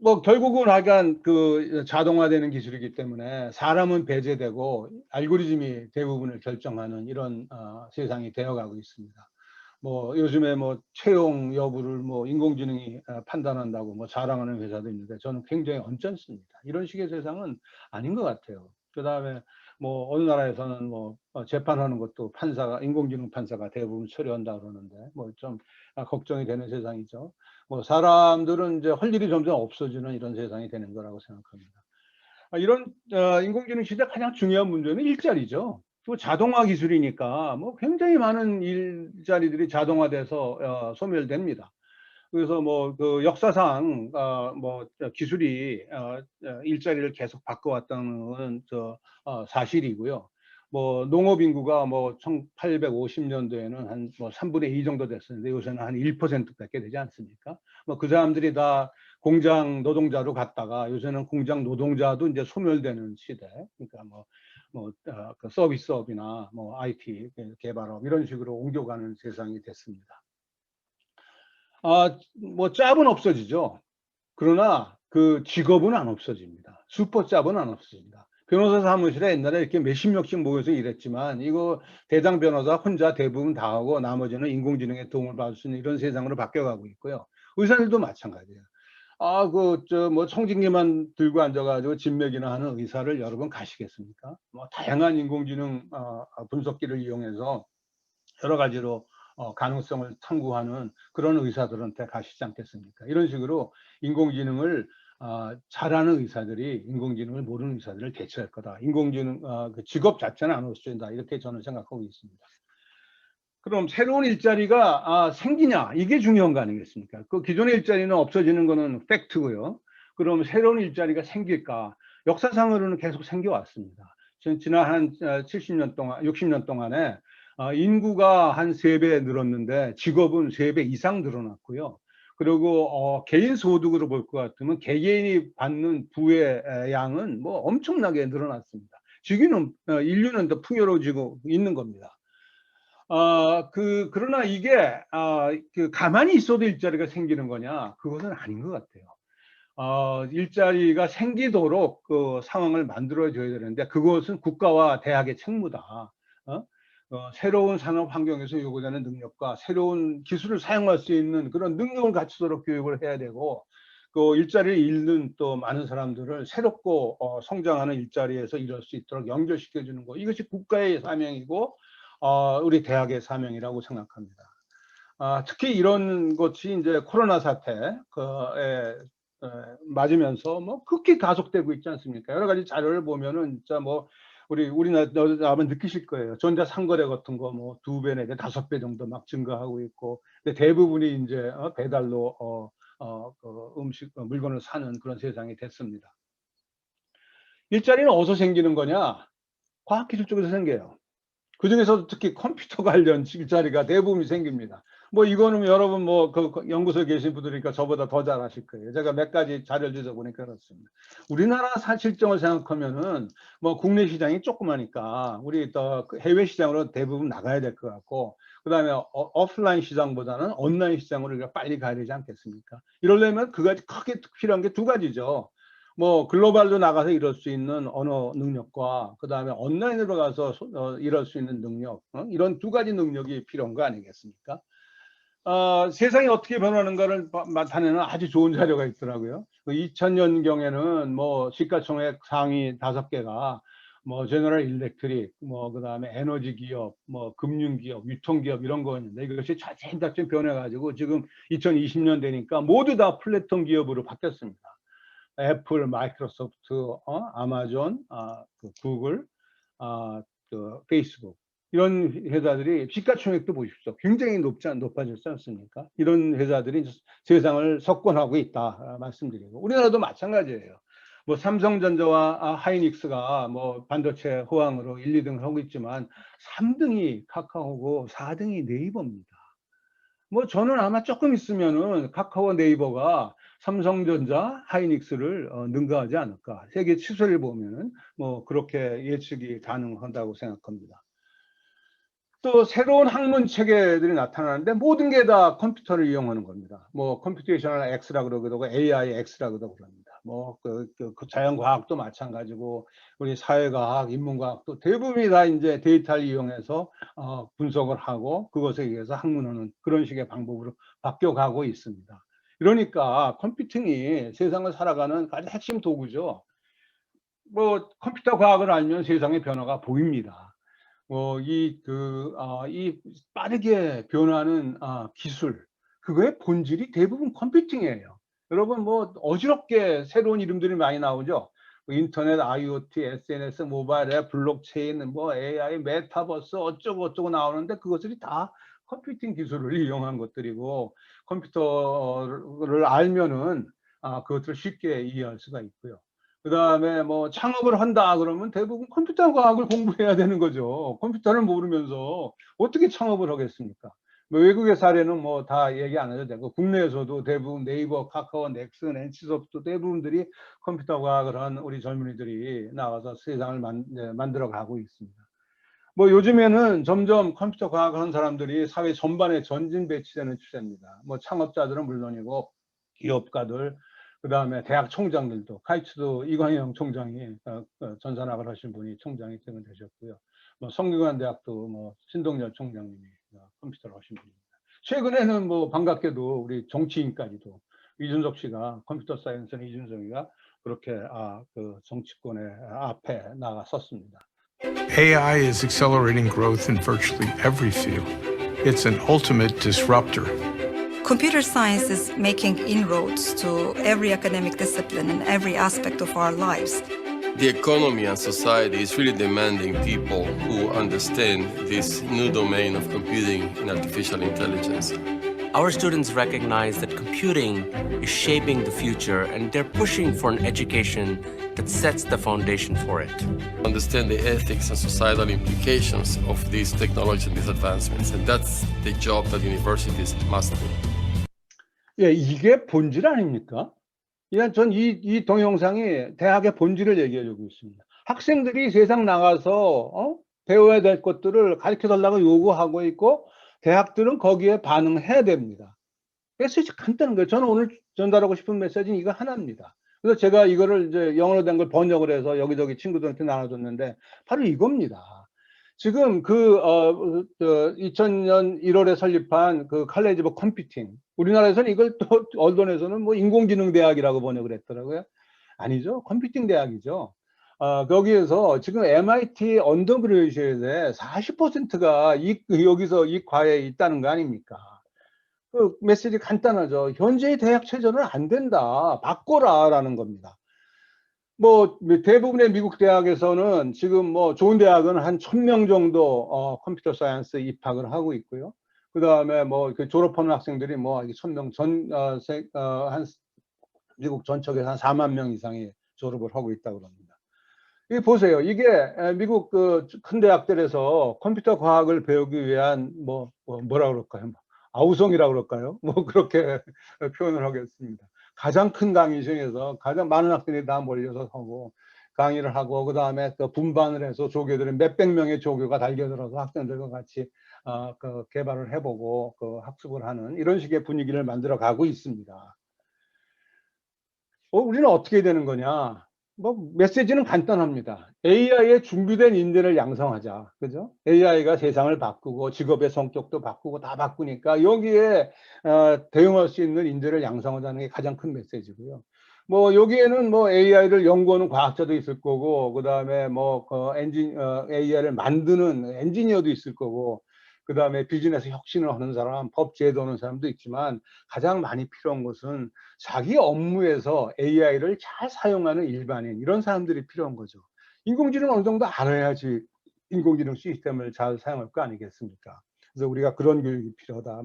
뭐 결국은 하여간 그 자동화되는 기술이기 때문에 사람은 배제되고 알고리즘이 대부분을 결정하는 이런 어, 세상이 되어가고 있습니다. 뭐 요즘에 뭐 채용 여부를 뭐 인공지능이 어, 판단한다고 뭐 자랑하는 회사도 있는데 저는 굉장히 언짢습니다. 이런 식의 세상은 아닌 것 같아요. 그 다음에 뭐 어느 나라에서는 뭐 어, 재판하는 것도 판사가 인공지능 판사가 대부분 처리한다 그러는데 뭐 좀 걱정이 되는 세상이죠. 뭐 사람들은 이제 할 일이 점점 없어지는 이런 세상이 되는 거라고 생각합니다. 아, 이런 어, 인공지능 시대 가장 중요한 문제는 일자리죠. 또 자동화 기술이니까 뭐 굉장히 많은 일자리들이 자동화돼서 어, 소멸됩니다. 그래서 뭐 그 역사상 어, 뭐 기술이 어, 일자리를 계속 바꿔왔다는 저 어, 사실이고요. 뭐 농업 인구가 뭐 1850년도에는 한 뭐 3분의 2 정도 됐었는데 요새는 한 1%밖에 되지 않습니까? 뭐 그 사람들이 다 공장 노동자로 갔다가 요새는 공장 노동자도 이제 소멸되는 시대. 그러니까 뭐, 뭐, 어, 그 서비스업이나 뭐 IT 개발업 이런 식으로 옮겨가는 세상이 됐습니다. 아, 뭐 짭은 없어지죠. 그러나 그 직업은 안 없어집니다. 슈퍼 짭은 안 없어집니다. 변호사 사무실에 옛날에 이렇게 몇십 명씩 모여서 일했지만 이거 대장 변호사 혼자 대부분 다 하고 나머지는 인공지능의 도움을 받을 수 있는 이런 세상으로 바뀌어가고 있고요. 의사들도 마찬가지예요. 아, 그, 저, 뭐, 청진기만 들고 앉아가지고 진맥이나 하는 의사를 여러분 가시겠습니까? 뭐, 다양한 인공지능 어, 분석기를 이용해서 여러 가지로 어, 가능성을 탐구하는 그런 의사들한테 가시지 않겠습니까? 이런 식으로 인공지능을 어, 잘하는 의사들이 인공지능을 모르는 의사들을 대체할 거다. 인공지능 어, 그 직업 자체는 안 없어진다. 이렇게 저는 생각하고 있습니다. 그럼 새로운 일자리가 아, 생기냐 이게 중요한 거 아니겠습니까? 그 기존의 일자리는 없어지는 거는 팩트고요. 그럼 새로운 일자리가 생길까? 역사상으로는 계속 생겨왔습니다. 지난 한 70년 동안, 60년 동안에 어, 인구가 한 세 배 늘었는데 직업은 세 배 이상 늘어났고요. 그리고 어, 개인 소득으로 볼 것 같으면 개개인이 받는 부의 양은 뭐 엄청나게 늘어났습니다. 지금은 어, 인류는 더 풍요로워지고 있는 겁니다. 어, 그 그러나 이게 어, 그 가만히 있어도 일자리가 생기는 거냐? 그것은 아닌 것 같아요. 어, 일자리가 생기도록 그 상황을 만들어 줘야 되는데 그것은 국가와 대학의 책무다. 어? 어, 새로운 산업 환경에서 요구되는 능력과 새로운 기술을 사용할 수 있는 그런 능력을 갖추도록 교육을 해야 되고 그 일자리를 잃는 또 많은 사람들을 새롭고 어, 성장하는 일자리에서 일할 수 있도록 연결시켜 주는 거 이것이 국가의 사명이고 어, 우리 대학의 사명이라고 생각합니다. 아, 특히 이런 것이 이제 코로나 사태에 맞으면서 뭐 극히 가속되고 있지 않습니까? 여러 가지 자료를 보면은 진짜 뭐 우리 우리나라 아마 느끼실 거예요. 전자 상거래 같은 거 뭐 두배 내지 다섯 배 정도 막 증가하고 있고, 근데 대부분이 이제 어, 배달로 어, 어, 그 음식 어, 물건을 사는 그런 세상이 됐습니다. 일자리는 어디서 생기는 거냐? 과학기술 쪽에서 생겨요. 그 중에서 특히 컴퓨터 관련 일자리가 대부분이 생깁니다. 뭐 이거는 여러분 뭐그 그 연구소에 계신 분들이니까 저보다 더 잘 아실 거예요. 제가 몇 가지 자료를 주어보니까 그렇습니다. 우리나라 사실정을 생각하면은 뭐 국내 시장이 조그마니까 우리 또그 해외 시장으로 대부분 나가야 될 것 같고 그다음에 어, 오프라인 시장보다는 온라인 시장으로 우리가 빨리 가야 되지 않겠습니까? 이러려면 그 가지 크게 필요한 게 두 가지죠. 뭐 글로벌로 나가서 이럴 수 있는 언어 능력과 그 다음에 온라인으로 가서 어, 이럴 수 있는 능력 어? 이런 두 가지 능력이 필요한 거 아니겠습니까? 어, 세상이 어떻게 변하는가를 나타내는 아주 좋은 자료가 있더라고요. 그 2000년경에는 뭐 시가총액 상위 다섯 개가 뭐 제너럴 일렉트릭, 뭐 그다음에 에너지 기업, 뭐 금융 기업, 유통 기업 이런 거였는데 이것이 차츰차츰 변해가지고 지금 2020년 되니까 모두 다 플랫폼 기업으로 바뀌었습니다. 애플, 마이크로소프트, 어? 아마존, 아, 그 구글, 아, 그 페이스북 이런 회사들이 시가총액도 보십시오. 굉장히 높지 않, 높아졌지 않습니까? 이런 회사들이 세상을 석권하고 있다 아, 말씀드리고 우리나라도 마찬가지예요. 뭐 삼성전자와 아, 하이닉스가 뭐 반도체 호황으로 1, 2등을 하고 있지만 3등이 카카오고 4등이 네이버입니다. 뭐 저는 아마 조금 있으면은 카카오 네이버가 삼성전자, 하이닉스를 어, 능가하지 않을까. 세계 추세를 보면은 뭐 그렇게 예측이 가능하다고 생각합니다. 또 새로운 학문 체계들이 나타나는데 모든 게 다 컴퓨터를 이용하는 겁니다. 뭐 컴퓨테이셔널 X라 그러기도 하고 AI X라 그러기도 합니다. 뭐그 그, 그 자연과학도 마찬가지고 우리 사회과학, 인문과학도 대부분이 다 이제 데이터를 이용해서 어, 분석을 하고 그것에 의해서 학문하는 그런 식의 방법으로 바뀌어가고 있습니다. 그러니까 컴퓨팅이 세상을 살아가는 가장 핵심 도구죠. 뭐 컴퓨터 과학을 알면 세상의 변화가 보입니다. 어, 이, 그, 아, 이 빠르게 변하는 아, 기술, 그거의 본질이 대부분 컴퓨팅이에요. 여러분, 뭐, 어지럽게 새로운 이름들이 많이 나오죠? 뭐 인터넷, IoT, SNS, 모바일 앱, 블록체인, 뭐, AI, 메타버스, 어쩌고 어쩌고 나오는데 그것들이 다 컴퓨팅 기술을 이용한 것들이고, 컴퓨터를 알면은, 아, 그것들을 쉽게 이해할 수가 있고요. 그 다음에 뭐 창업을 한다 그러면 대부분 컴퓨터 과학을 공부해야 되는 거죠. 컴퓨터를 모르면서 어떻게 창업을 하겠습니까? 뭐 외국의 사례는 뭐 다 얘기 안 해도 되고 국내에서도 대부분 네이버, 카카오, 넥슨, NC소프트 대부분들이 컴퓨터 과학을 한 우리 젊은이들이 나와서 세상을 만, 네, 만들어 가고 있습니다. 뭐 요즘에는 점점 컴퓨터 과학을 한 사람들이 사회 전반에 전진 배치되는 추세입니다. 뭐 창업자들은 물론이고 기업가들, 그 다음에 대학 총장들도 카이츠도 이광영 총장이 어, 어, 전산학을 하신 분이 총장이 되셨고요. 뭐 성균관 대학도 뭐 신동열 총장님이 어, 컴퓨터를 하신 분입니다. 최근에는 뭐 반갑게도 우리 정치인까지도 이준석 씨가 컴퓨터 사이언스는 이준석이가 그렇게 아, 그 정치권의 앞에 나갔었습니다. AI is accelerating growth in virtually every field. It's an ultimate disruptor. Computer science is making inroads to every academic discipline and every aspect of our lives. The economy and society is really demanding people who understand this new domain of computing and artificial intelligence. Our students recognize that computing is shaping the future and they're pushing for an education that sets the foundation for it. Understand the ethics and societal implications of these technologies and these advancements, and that's the job that universities must do. 예, 이게 본질 아닙니까? 그냥 전이 이 동영상이 대학의 본질을 얘기해주고 있습니다. 학생들이 세상 나가서 어? 배워야 될 것들을 가르쳐 달라고 요구하고 있고 대학들은 거기에 반응해야 됩니다. 메시지 간단한 거예요. 저는 오늘 전달하고 싶은 메시지는 이거 하나입니다. 그래서 제가 이거를 이제 영어로 된 걸 번역을 해서 여기저기 친구들한테 나눠줬는데 바로 이겁니다. 지금 그, 어, 어, 2000년 1월에 설립한 그 칼레지 오브 컴퓨팅. 우리나라에서는 이걸 또 언론에서는 뭐 인공지능 대학이라고 번역을 했더라고요. 아니죠. 컴퓨팅 대학이죠. 어, 거기에서 지금 MIT 언더그레이션에 40%가 이, 여기서 이 과에 있다는 거 아닙니까? 그 메시지 간단하죠. 현재의 대학 체제는 안 된다. 바꿔라 라는 겁니다. 뭐 대부분의 미국 대학에서는 지금 뭐 좋은 대학은 한 천 명 정도 어, 컴퓨터 사이언스 입학을 하고 있고요. 그 다음에 뭐 그 졸업하는 학생들이 뭐 천 명 전, 어, 세, 어, 한 미국 전역에서 한 4만 명 이상이 졸업을 하고 있다고 합니다. 이 보세요. 이게 에, 미국 그 큰 대학들에서 컴퓨터 과학을 배우기 위한 뭐, 뭐 뭐라 그럴까요? 뭐 아우성이라 그럴까요? 뭐 그렇게 표현을 하겠습니다. 가장 큰 강의 중에서 가장 많은 학생들이 다 몰려서 하고 강의를 하고 그 다음에 그 분반을 해서 조교들은 몇백 명의 조교가 달겨들어서 학생들과 같이 어, 그 개발을 해보고 그 학습을 하는 이런 식의 분위기를 만들어 가고 있습니다. 어, 우리는 어떻게 되는 거냐? 뭐 메시지는 간단합니다. AI에 준비된 인재를 양성하자. 그죠? AI가 세상을 바꾸고 직업의 성격도 바꾸고 다 바꾸니까 여기에 어, 대응할 수 있는 인재를 양성하자는 게 가장 큰 메시지고요. 뭐 여기에는 뭐 AI를 연구하는 과학자도 있을 거고 그다음에 뭐 그 엔진 어, AI를 만드는 엔지니어도 있을 거고 그 다음에 비즈니스 혁신을 하는 사람, 법 제도하는 사람도 있지만 가장 많이 필요한 것은 자기 업무에서 AI를 잘 사용하는 일반인 이런 사람들이 필요한 거죠. 인공지능 어느 정도 알아야지 인공지능 시스템을 잘 사용할 거 아니겠습니까? 그래서 우리가 그런 교육이 필요하다.